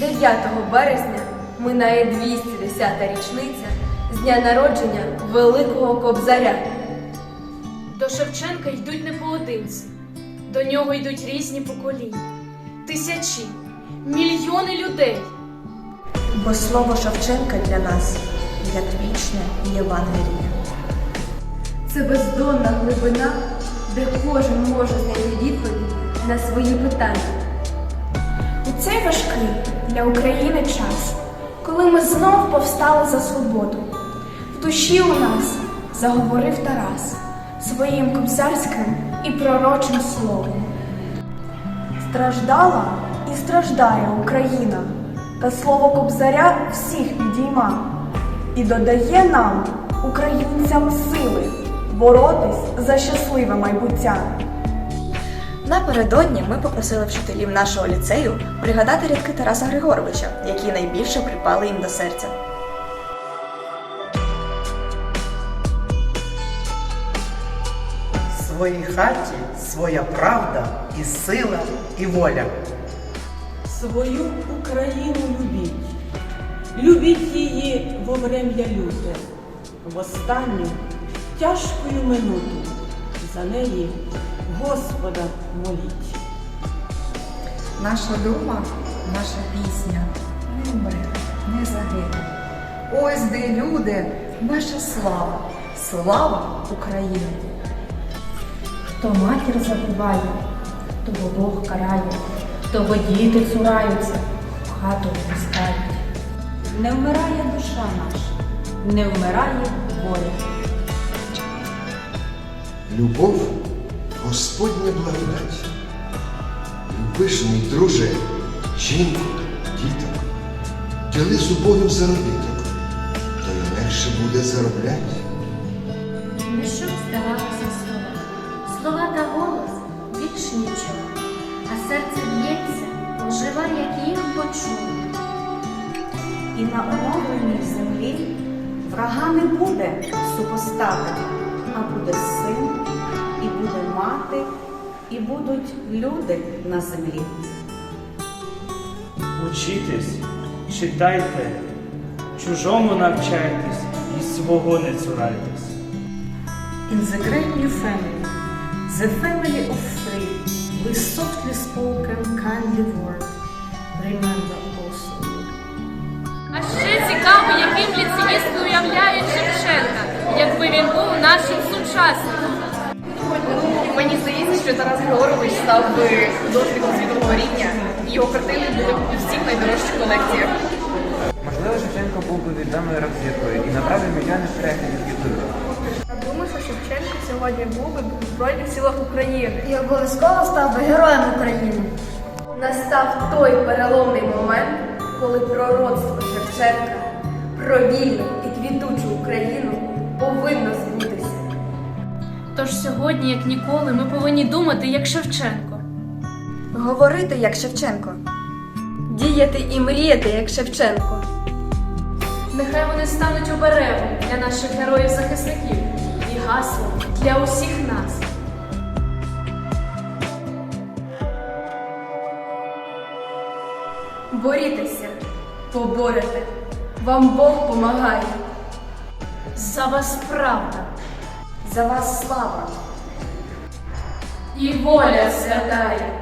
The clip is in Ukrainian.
9 березня минає 210-та річниця з дня народження Великого Кобзаря. До Шевченка йдуть не поодинці, до нього йдуть різні покоління, тисячі, мільйони людей. Бо слово Шевченка для нас як вічне Євангеліє. Це бездонна глибина, де кожен може знайти відповідь на свої питання. У цей важкий для України час, коли ми знов повстали за свободу. В душі у нас заговорив Тарас своїм кобзарським і пророчим словом. Страждала і страждає Україна, та слово Кобзаря всіх підійма і додає нам, українцям, сили боротись за щасливе майбуття. Напередодні ми попросили вчителів нашого ліцею пригадати рядки Тараса Григоровича, які найбільше припали їм до серця. В своїй хаті своя правда і сила, і воля. Свою Україну любіть, любіть її во врем'я люте, в останню тяжкою минуту за неї Господа моліть. Наша дума, наша пісня не вмре, не загине. Ось де люди, наша слава, слава України. Хто матір забуває, того Бог карає, того діти цураються, в хату не пускають. Не вмирає душа наша, не вмирає воля. Любов Господня благодать. Любиш мій друже, жінку, діток, діли з убогим заробіток, то й легше буде заробляти. Не щоб здавалося слова, слова та голос більш нічого, а серце б'ється, ожива, як їх почув. І на оновленій землі врага не буде супостата, а буде син, мати, і будуть люди на землі. Учітесь, читайте, чужому навчайтесь і свого не цурайтесь. In the great new family, the family of three, with softly spoken kindly word, remember also. А ще цікаво, яким ліцеїсти уявляють Шевченка, якби він був нашим сучасником. Мені здається, що Тарас Григорович став би художником світового рівня, і його картини були б у всіх найдорожчих колекціях. Можливо, Шевченко був би відомою рок-зіркою і направив мільйони переглядів Ютубі. Я думаю, що Шевченко сьогодні був би в Збройних силах України. І обов'язково став би героєм України. Настав той переломний момент, коли пророцтво Шевченка про вільну і квітучу Україну повинно збутися. Тож сьогодні, як ніколи, ми повинні думати, як Шевченко. Говорити як Шевченко. Діяти і мріяти, як Шевченко. Нехай вони стануть оберегом для наших героїв-захисників і гаслом для усіх нас. Борітеся, поборете. Вам Бог помагає. За вас правда За вас слава! і воля святая.